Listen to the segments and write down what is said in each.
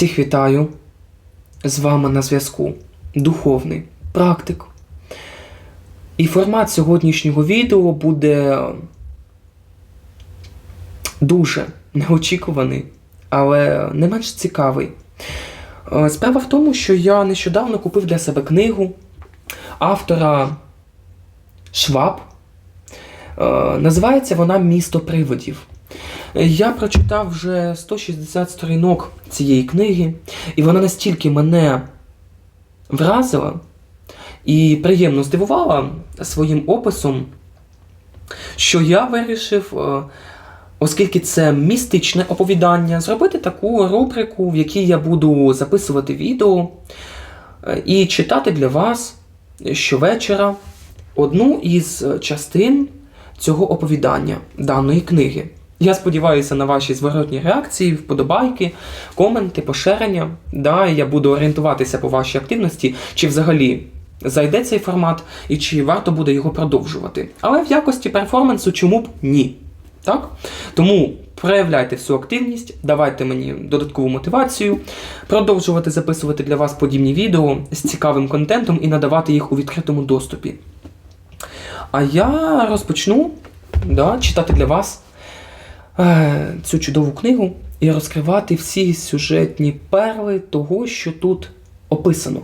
Всіх вітаю. З вами на зв'язку Духовний практик. І формат сьогоднішнього відео буде дуже неочікуваний, але не менш цікавий. Е, Справа в тому, що я нещодавно купив для себе книгу автора Шваб. Е, Називається вона Місто привидів. Я прочитав вже 160 сторінок цієї книги, і вона настільки мене вразила і приємно здивувала своїм описом, що я вирішив, е, оскільки це містичне оповідання, зробити таку рубрику, в якій я буду записувати відео е, і читати для вас щовечора одну із частин цього оповідання даної книги. Я сподіваюся на ваші зворотні реакції, вподобайки, коменти, поширення. Да, я буду орієнтуватися по вашій активності, чи взагалі зайде цей формат і чи варто буде його продовжувати. Але в якості перформансу чому б ні? Так? Тому проявляйте всю активність, давайте мені додаткову мотивацію, продовжувати записувати для вас подібні відео з цікавим контентом і надавати їх у відкритому доступі. А я розпочну да, читати для вас цю чудову книгу і розкривати всі сюжетні перли того, що тут описано.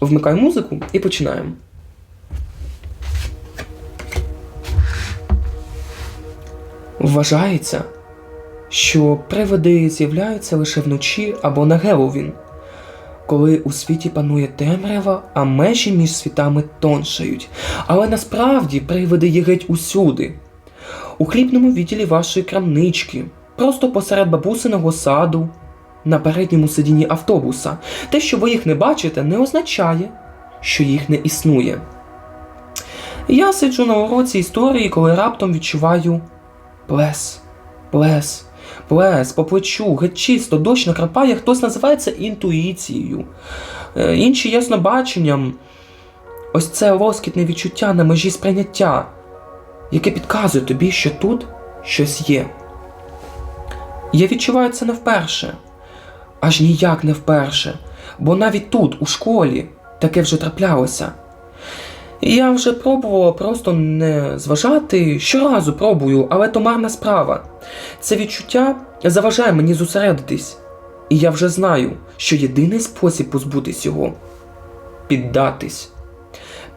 Вмикаю музику і починаємо. Вважається, що привиди з'являються лише вночі або на Геловін, коли у світі панує темрява, а межі між світами тоншають. Але насправді привиди є геть усюди. У хлібному відділі вашої крамнички, просто посеред бабусиного саду, на передньому сидінні автобуса. Те, що ви їх не бачите, не означає, що їх не існує. Я сиджу на уроці історії, коли раптом відчуваю плес, плес, плес, по плечу, геть чисто, дощ накрапає, хтось називає це інтуїцією, е, інші яснобаченням. Ось це лоскітне відчуття на межі сприйняття, яке підказує тобі, що тут щось є. Я відчуваю це не вперше, аж ніяк не вперше, бо навіть тут, у школі, таке вже траплялося. Я вже пробувала просто не зважати, щоразу пробую, але то марна справа. Це відчуття заважає мені зосередитись. І я вже знаю, що єдиний спосіб позбутись його піддатись.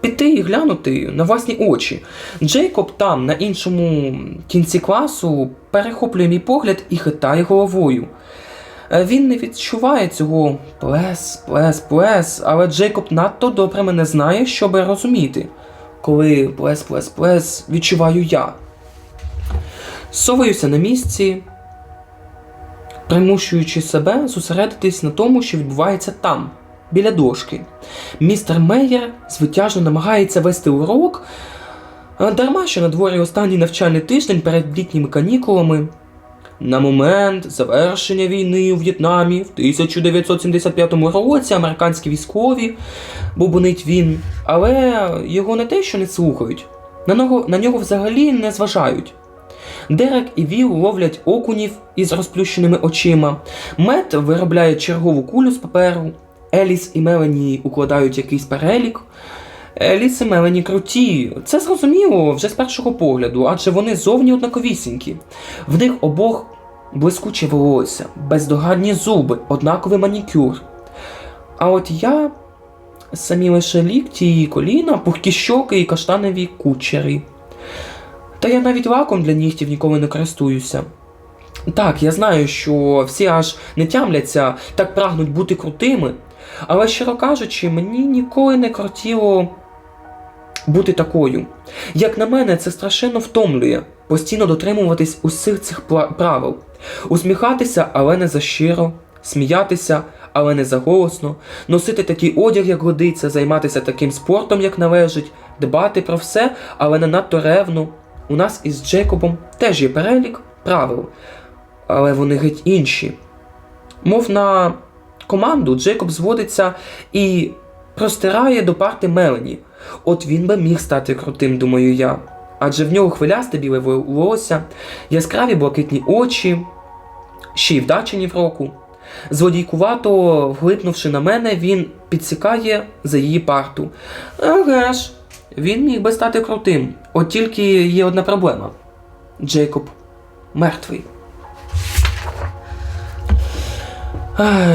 Піти і глянути на власні очі. Джейкоб там, на іншому кінці класу, перехоплює мій погляд і хитає головою. Е, Він не відчуває цього плес, плес, плес, але Джейкоб надто добре мене знає, щоби розуміти, коли плес, плес, плес відчуваю я. Соваюся на місці, примушуючи себе зосередитись на тому, що відбувається там, біля дошки. Містер Мейєр звитяжно намагається вести урок, дарма що на дворі останній навчальний тиждень перед літніми канікулами. На момент завершення війни у В'єтнамі в 1975 році американські військові бубонить він, але його не те, що не слухають, на нього, на нього взагалі не зважають. Дерек і Віл ловлять окунів із розплющеними очима. Мет виробляє чергову кулю з паперу. Еліс і Мелані укладають якийсь перелік. Еліс і Мелані круті. Це зрозуміло вже з першого погляду, адже вони зовні однаковісінькі. В них обох блискуче волосся, бездоганні зуби, однаковий манікюр. А от я самі лише лікті і коліна, пухкі щоки і каштанові кучері. Та я навіть лаком для нігтів ніколи не користуюся. Так, я знаю, що всі аж не тямляться, так прагнуть бути крутими, але щиро кажучи, мені ніколи не крутіло бути такою. Як на мене, це страшенно втомлює постійно дотримуватись усіх цих правил, усміхатися, але не защиро, сміятися, але не заголосно, носити такий одяг, як годиться, займатися таким спортом, як належить, дбати про все, але не надто ревно. У нас із Джейкобом теж є перелік правил, але вони геть інші. Мов на команду, Джейкоб зводиться і простирає до парти Мелані. От він би міг стати крутим, думаю я. Адже в нього хвилясте біле волосся, яскраві блакитні очі, ще й вдачені в року. Злодійкувато, вглипнувши на мене, він підсікає за її парту. Еге ж, він міг би стати крутим. От тільки є одна проблема. Джейкоб мертвий.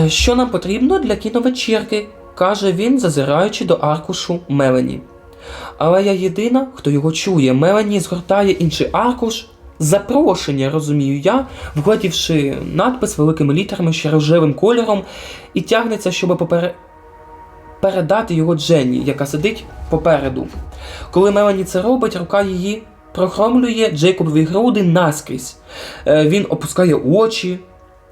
Що нам потрібно для кіновечірки? каже він, зазираючи до аркушу Мелені. Але я єдина, хто його чує. Мелені згортає інший аркуш. Запрошення, розумію я, вгладівши надпис великими літерами ще рожевим кольором, і тягнеться, щоб попере... передати його Дженні, яка сидить попереду. Коли Мелані це робить, рука її прохромлює Джейкобові груди наскрізь. Е, Він опускає очі,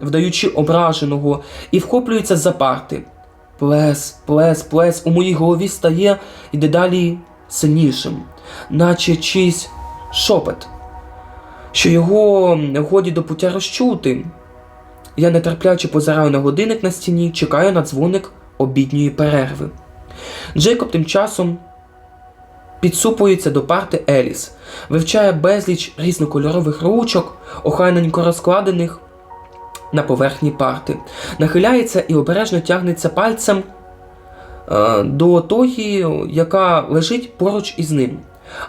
вдаючи ображеного, і вхоплюється за парти. Плес, плес, плес у моїй голові стає і дедалі сильнішим, наче чийсь шепот, що його годі до пуття розчути. Я нетерпляче позираю на годинник на стіні, чекаю на дзвоник обідньої перерви. Джейкоб тим часом підсупується до парти Еліс, вивчає безліч різнокольорових ручок, охайненько розкладених на поверхні парти, нахиляється і обережно тягнеться пальцем е, до тої, яка лежить поруч із ним.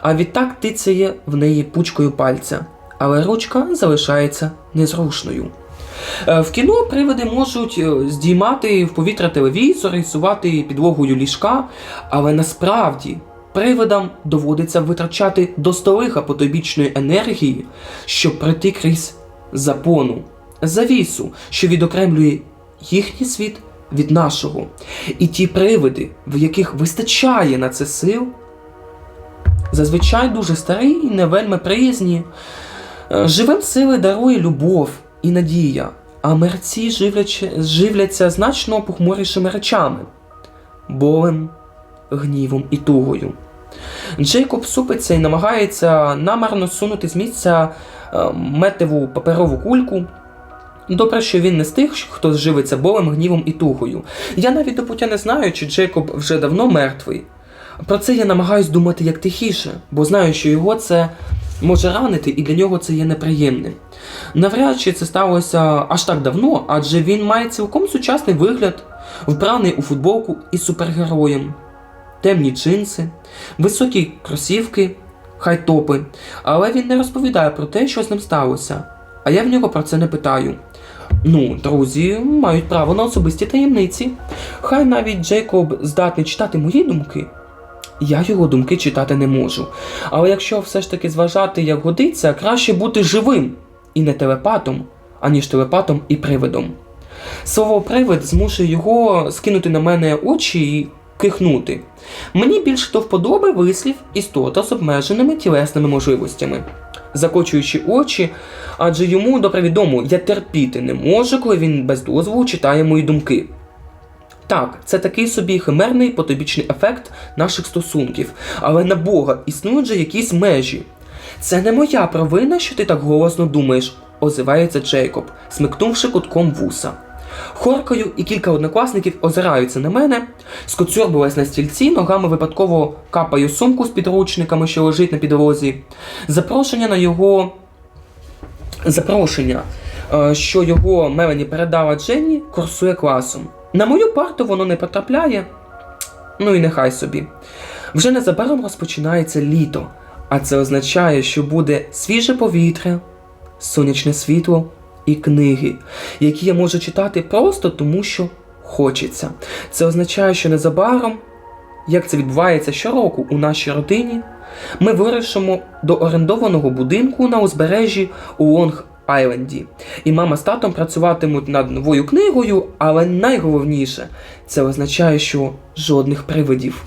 А відтак тицяє в неї пучкою пальця, але ручка залишається незрушною. Е, В кіно привиди можуть е, здіймати в повітря телевізор, рисувати підлогою ліжка, але насправді привидам доводиться витрачати до столиха потойбічної енергії, щоб пройти крізь запону, завісу, що відокремлює їхній світ від нашого. І ті привиди, в яких вистачає на це сил, зазвичай дуже старі і не вельми приязні. Е, Живим сили дарує любов і надія, а мерці живляться, значно похмурішими речами болем, гнівом і тугою. Джейкоб супиться і намагається намарно сунути з місця е, метиву паперову кульку. Добре, що він не з тих, хто живиться болем, гнівом і тугою. Я навіть до пуття не знаю, чи Джейкоб вже давно мертвий. Про це я намагаюсь думати як тихіше, бо знаю, що його це може ранити, і для нього це є неприємним. Навряд чи це сталося аж так давно, адже він має цілком сучасний вигляд, вбраний у футболку із супергероєм, темні джинси, високі кросівки, хай-топи, але він не розповідає про те, що з ним сталося. А я в нього про це не питаю. Ну, друзі мають право на особисті таємниці. Хай навіть Джейкоб здатний читати мої думки. Я його думки читати не можу. Але якщо все ж таки зважати, як годиться, краще бути живим і не телепатом, аніж телепатом і привидом. Слово привид змушує його скинути на мене очі і кихнути. Мені більше до вподоби вислів істота з обмеженими тілесними можливостями. Закочуючи очі, адже йому добре відомо, я терпіти не можу, коли він без дозволу читає мої думки. Так, це такий собі химерний потобічний ефект наших стосунків, але на Бога існують же якісь межі. Це не моя провина, що ти так голосно думаєш, озивається Джейкоб, смикнувши кутком вуса. Хоркаю і кілька однокласників озираються на мене, скоцюрбилась на стільці, ногами випадково капаю сумку з підручниками, що лежить на підлозі. Запрошення на його запрошення, е, що його Мелані передала Дженні, курсує класом. На мою парту воно не потрапляє. Ну і нехай собі. Вже незабаром розпочинається літо, а це означає, що буде свіже повітря, сонячне світло і книги, які я можу читати просто тому, що хочеться. Це означає, що незабаром, як це відбувається щороку у нашій родині, ми вирішимо до орендованого будинку на узбережжі у Лонг Айленді. І мама з татом працюватимуть над новою книгою, але найголовніше це означає, що жодних привидів.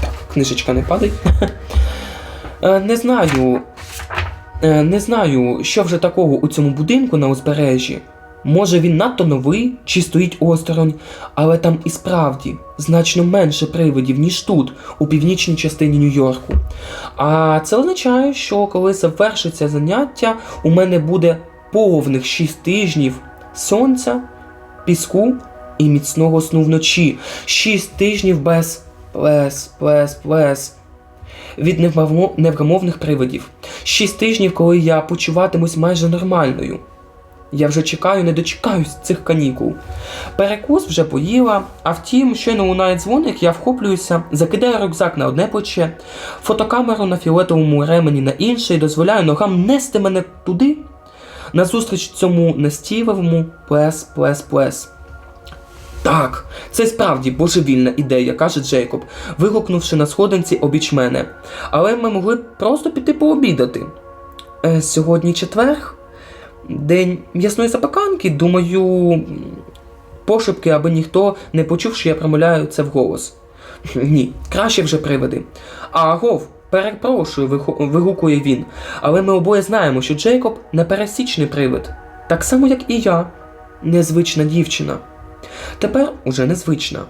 Так, книжечка не падає. Е, Не знаю. Е, Не знаю, що вже такого у цьому будинку на узбережжі. Може він надто новий чи стоїть осторонь, але там і справді значно менше привидів, ніж тут, у північній частині Нью-Йорку. А це означає, що коли завершиться заняття, у мене буде повних 6 тижнів сонця, піску і міцного сну вночі. 6 тижнів без плес, плес, плес. Від невгамовних привидів. Шість тижнів, коли я почуватимусь майже нормальною. Я вже чекаю, не дочекаюсь цих канікул. Перекус вже поїла, а втім, щойно лунає дзвоник, я вхоплююся, закидаю рюкзак на одне плече, фотокамеру на фіолетовому ремені на інше і дозволяю ногам нести мене туди, назустріч цьому нестівому плес, плес, плес. Так, це справді божевільна ідея, каже Джейкоб, вигукнувши на сходинці обіч мене. Але ми могли б просто піти пообідати. Е, сьогодні четверг, день м'ясної запеканки, думаю, пошепки, аби ніхто не почув, що я промовляю це вголос. Ні, краще вже привиди. Агов, перепрошую, вигукує він. Але ми обоє знаємо, що Джейкоб непересічний привид. Так само, як і я, незвична дівчина. Тепер уже незвична.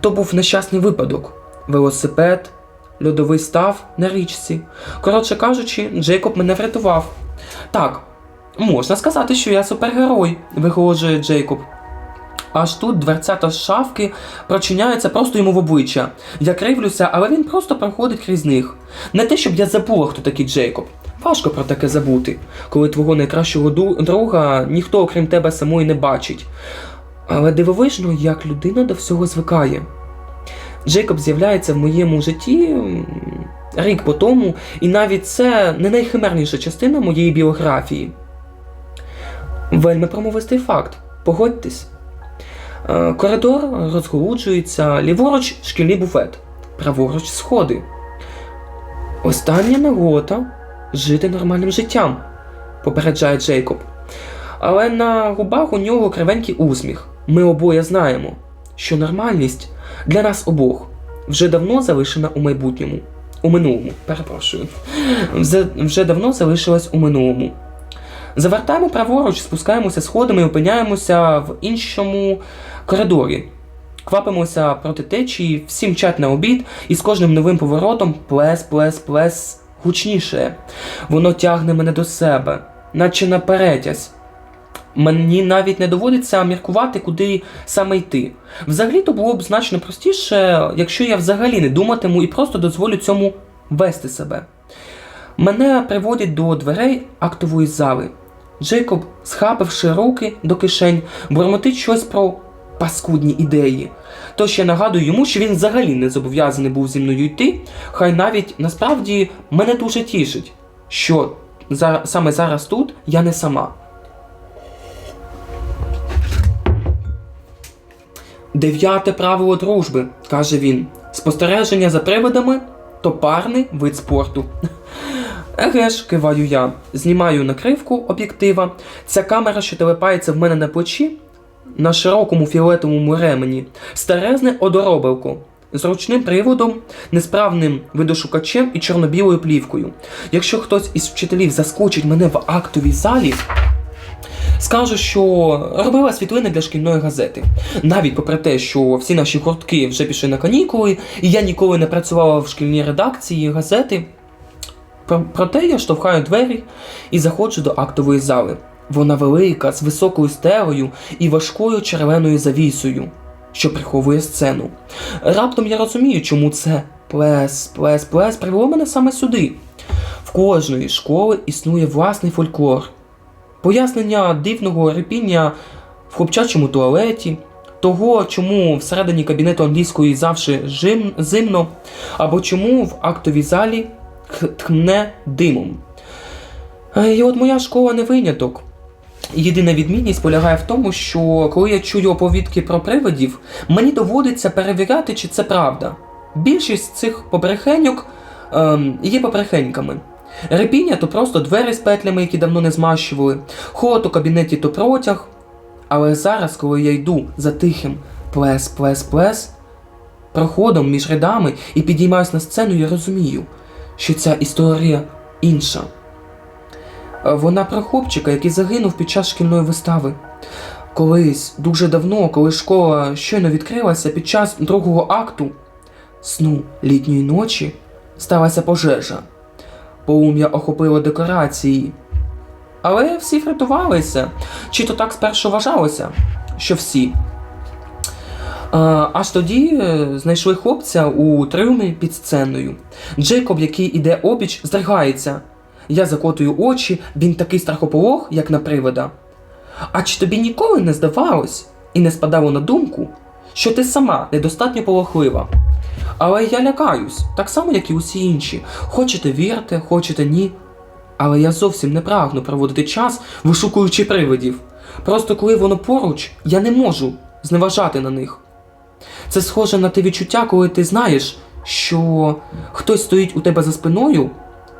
То був нещасний випадок: велосипед, льодовий став на річці. Коротше кажучи, Джейкоб мене врятував. Так, можна сказати, що я супергерой, виголоджує Джейкоб. Аж тут дверцята з шафки прочиняються просто йому в обличчя. Я кривлюся, але він просто проходить крізь них. Не те, щоб я забула, хто такий Джейкоб. Важко про таке забути, коли твого найкращого друга ніхто, окрім тебе самої, не бачить. Але дивовижно, як людина до всього звикає. Джейкоб з'являється в моєму житті рік по тому, і навіть це не найхимерніша частина моєї біографії. Вельми промовистий факт. Погодьтесь. Е, Коридор розголуджується, ліворуч шкільний буфет, праворуч сходи. Остання нагода жити нормальним життям, попереджає Джейкоб. Але на губах у нього кривенький усміх. Ми обоє знаємо, що нормальність для нас обох вже давно залишена у майбутньому. У минулому, перепрошую. Вже, вже давно залишилась у минулому. Завертаємо праворуч, спускаємося сходами і опиняємося в іншому коридорі. Квапимося проти течії, всі мчать на обід, і з кожним новим поворотом плес, плес, плес гучніше. Воно тягне мене до себе, наче на перетязь. Мені навіть не доводиться міркувати, куди саме йти. Взагалі то було б значно простіше, якщо я взагалі не думатиму і просто дозволю цьому вести себе. Мене приводять до дверей актової зали. Джейкоб, схапивши руки до кишень, бурмотить щось про паскудні ідеї. Тож я нагадую йому, що він взагалі не зобов'язаний був зі мною йти, хай навіть насправді мене дуже тішить, що за, саме зараз тут я не сама. Дев'яте правило дружби, каже він. Спостереження за привидами то парний вид спорту. Еге ж, киваю я, знімаю накривку об'єктива. Ця камера, що телепається в мене на плечі, на широкому фіолетовому ремені, старезне одоробилко з ручним приводом, несправним видошукачем і чорно-білою плівкою. Якщо хтось із вчителів заскочить мене в актовій залі, Скажу, що робила світлини для шкільної газети. Навіть попри те, що всі наші гуртки вже пішли на канікули, і я ніколи не працювала в шкільній редакції газети. Проте я штовхаю двері і заходжу до актової зали. Вона велика, з високою стелею і важкою червоною завісою, що приховує сцену. Раптом я розумію, чому це плес, плес, плес привело мене саме сюди. В кожної школи існує власний фольклор. Пояснення дивного репіння в хлопчачому туалеті, того, чому всередині кабінету англійської завжди жим, зимно, або чому в актовій залі тхне димом. Е, І от моя школа не виняток. Єдина відмінність полягає в тому, що коли я чую оповідки про привидів, мені доводиться перевіряти, чи це правда. Більшість цих побрехеньок ем, є побрехеньками. Репіння то просто двері з петлями, які давно не змащували, холод у кабінеті то протяг. Але зараз, коли я йду за тихим плес, плес, плес, проходом між рядами і підіймаюсь на сцену, я розумію, що ця історія інша. Вона про хлопчика, який загинув під час шкільної вистави. Колись, дуже давно, коли школа щойно відкрилася під час другого акту сну літньої ночі, сталася пожежа. Полум'я охопило декорації. Але всі врятувалися. Чи то так спершу вважалося, що всі. Аж тоді е, знайшли хлопця у трюмі під сценою. Джейкоб, який іде обіч, здригається. Я закотую очі, він такий страхополог, як на привида. А чи тобі ніколи не здавалось і не спадало на думку, що ти сама недостатньо полохлива? Але я лякаюсь, так само, як і усі інші. Хочете вірте, хочете ні. Але я зовсім не прагну проводити час, вишукуючи привидів. Просто коли воно поруч, я не можу зневажати на них. Це схоже на те відчуття, коли ти знаєш, що хтось стоїть у тебе за спиною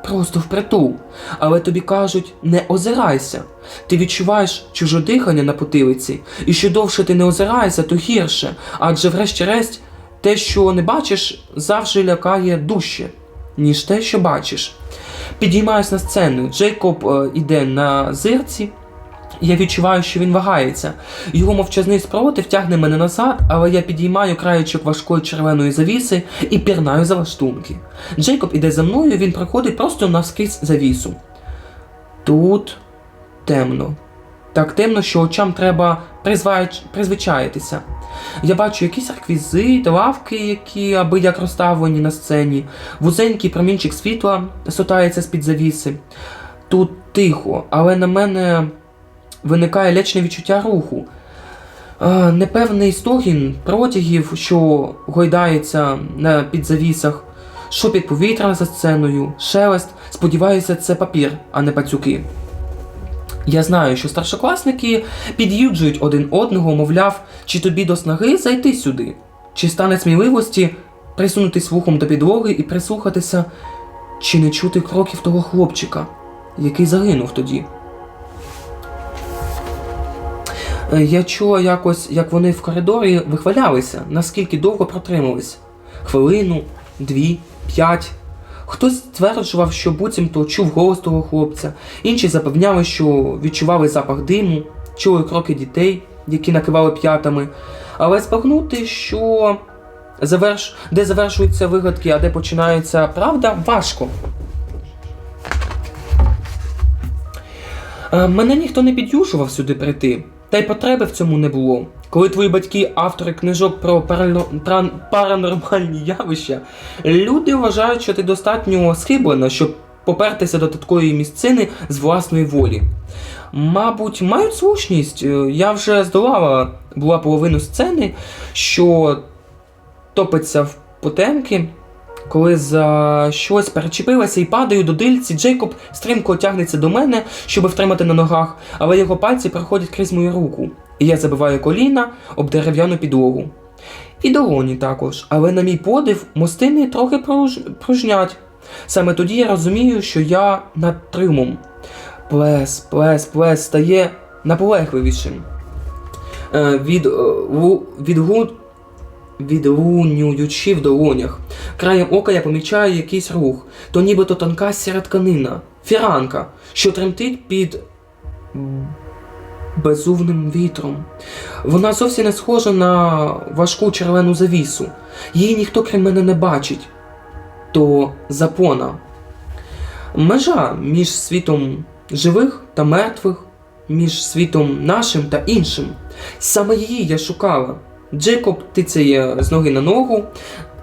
просто впритул, але тобі кажуть не озирайся. Ти відчуваєш чуже дихання на потилиці, і що довше ти не озираєшся, то гірше, адже врешті-решт те, що не бачиш, завжди лякає дужче, ніж те, що бачиш. Підіймаюсь на сцену, Джейкоб е, іде на зирці. Я відчуваю, що він вагається. Його мовчазний спротив тягне мене назад, але я підіймаю краєчок важкої червоної завіси і пірнаю за лаштунки. Джейкоб іде за мною, він проходить просто навскрізь завісу. Тут темно. Так темно, що очам треба призвичаїтися. Я бачу якісь реквізити, лавки, які аби як розставлені на сцені, вузенький промінчик світла сотається з-під завіси. Тут тихо, але на мене виникає лячне відчуття руху. Е, Непевний стогін протягів, що гойдається на підзавісах, шопіт повітря за сценою, шелест. Сподіваюся, це папір, а не пацюки. Я знаю, що старшокласники під'юджують один одного, мовляв, чи тобі до снаги зайти сюди, чи стане сміливості присунутись вухом до підлоги і прислухатися, чи не чути кроків того хлопчика, який загинув тоді. Е, Я чула якось, як вони в коридорі вихвалялися, наскільки довго протримались. Хвилину, дві, п'ять. Хтось стверджував, що буцімто чув голос того хлопця, інші запевняли, що відчували запах диму, чули кроки дітей, які накивали п'ятами. Але збагнути, що заверш... де завершуються вигадки, а де починається правда, важко. Е, Мене ніхто не підюшував сюди прийти, та й потреби в цьому не було. Коли твої батьки автори книжок про паранормальні явища, люди вважають, що ти достатньо схиблена, щоб попертися до такої місцини з власної волі. Мабуть, мають слушність. Е, Я вже здолала була половину сцени, що топиться в потемки. Коли за щось перечепилася і падаю до дильці, Джейкоб стрімко тягнеться до мене, щоб втримати на ногах, але його пальці проходять крізь мою руку, і я забиваю коліна об дерев'яну підлогу. І долоні також, але на мій подив мостини трохи пруж... пружнять. Саме тоді я розумію, що я над трюмом. Плес, плес, плес стає наполегливішим. Е, від, е, лу- відгу... відлунюючи в долонях. Краєм ока я помічаю якийсь рух, то нібито тонка сіра тканина, фіранка, що тремтить під безувним вітром. Вона зовсім не схожа на важку червону завісу. Її ніхто крім мене не бачить. То запона. Межа між світом живих та мертвих, між світом нашим та іншим. Саме її я шукала. Джейкоб тицяє з ноги на ногу.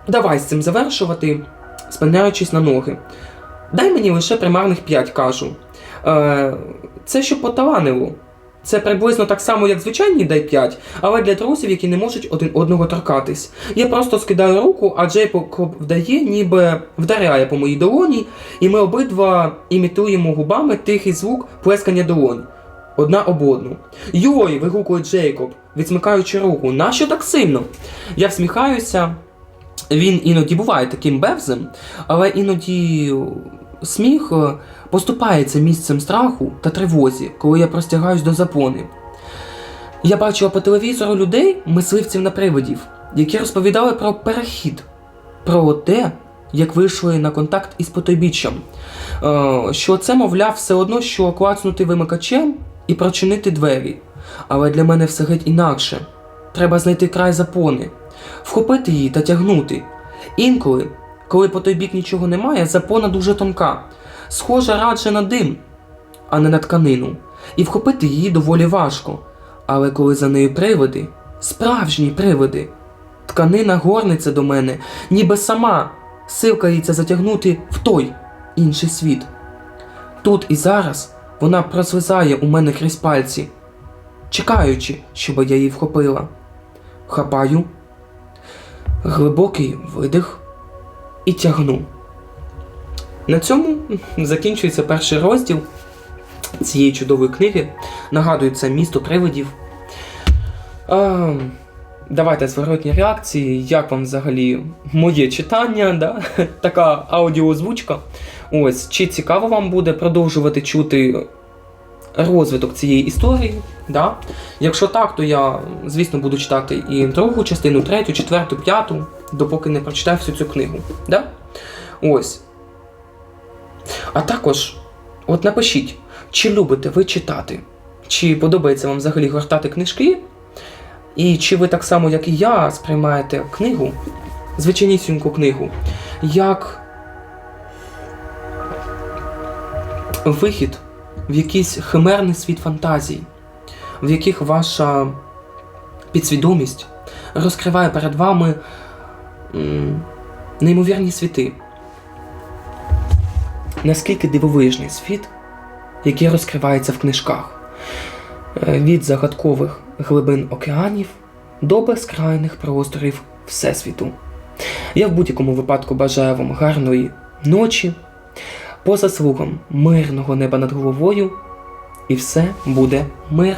Давай з цим завершувати, спиняючись на ноги. Дай мені лише примарних п'ять, кажу. Е, це щоб поталанило. Це приблизно так само, як звичайні дай 5, але для друзів, які не можуть один одного торкатись. Я просто скидаю руку, а Джейкоб вдає, ніби вдаряє по моїй долоні, і ми обидва імітуємо губами тихий звук плескання долонь. Одна об одну. Йой! вигукує Джейкоб, відсмикаючи руку. Нащо так сильно? Я всміхаюся. Він іноді буває таким бевзем, але іноді сміх е, поступається місцем страху та тривозі, коли я простягаюсь до запони. Я бачила по телевізору людей, мисливців на привидів, які розповідали про перехід, про те, як вийшли на контакт із потойбіччям. Е, Що це, мовляв, все одно, що клацнути вимикачем і прочинити двері. Але для мене все геть інакше. Треба знайти край запони, вхопити її та тягнути. Інколи, коли по той бік нічого немає, запона дуже тонка, схожа радше на дим, а не на тканину, і вхопити її доволі важко. Але коли за нею привиди, справжні привиди, тканина горниться до мене, ніби сама силкається затягнути в той інший світ. Тут і зараз вона прослизає у мене крізь пальці, чекаючи, щоб я її вхопила. Хапаю, глибокий видих і тягну. На цьому закінчується перший розділ цієї чудової книги. Нагадую, це місто привидів. А, давайте зворотні реакції, як вам взагалі моє читання, да? така аудіозвучка. Ось, чи цікаво вам буде продовжувати чути розвиток цієї історії? Да? Якщо так, то я, звісно, буду читати і другу частину, третю, четверту, п'яту, допоки не прочитаю всю цю книгу. Да? Ось. А також, от напишіть, чи любите ви читати, чи подобається вам взагалі гортати книжки, і чи ви так само, як і я, сприймаєте книгу, звичайнісіньку книгу, як вихід в якийсь химерний світ фантазій, в яких ваша підсвідомість розкриває перед вами неймовірні світи. Наскільки дивовижний світ, який розкривається в книжках, Е, від загадкових глибин океанів до безкрайних просторів Всесвіту. Я в будь-якому випадку бажаю вам гарної ночі, по заслугам мирного неба над головою, і все буде мир.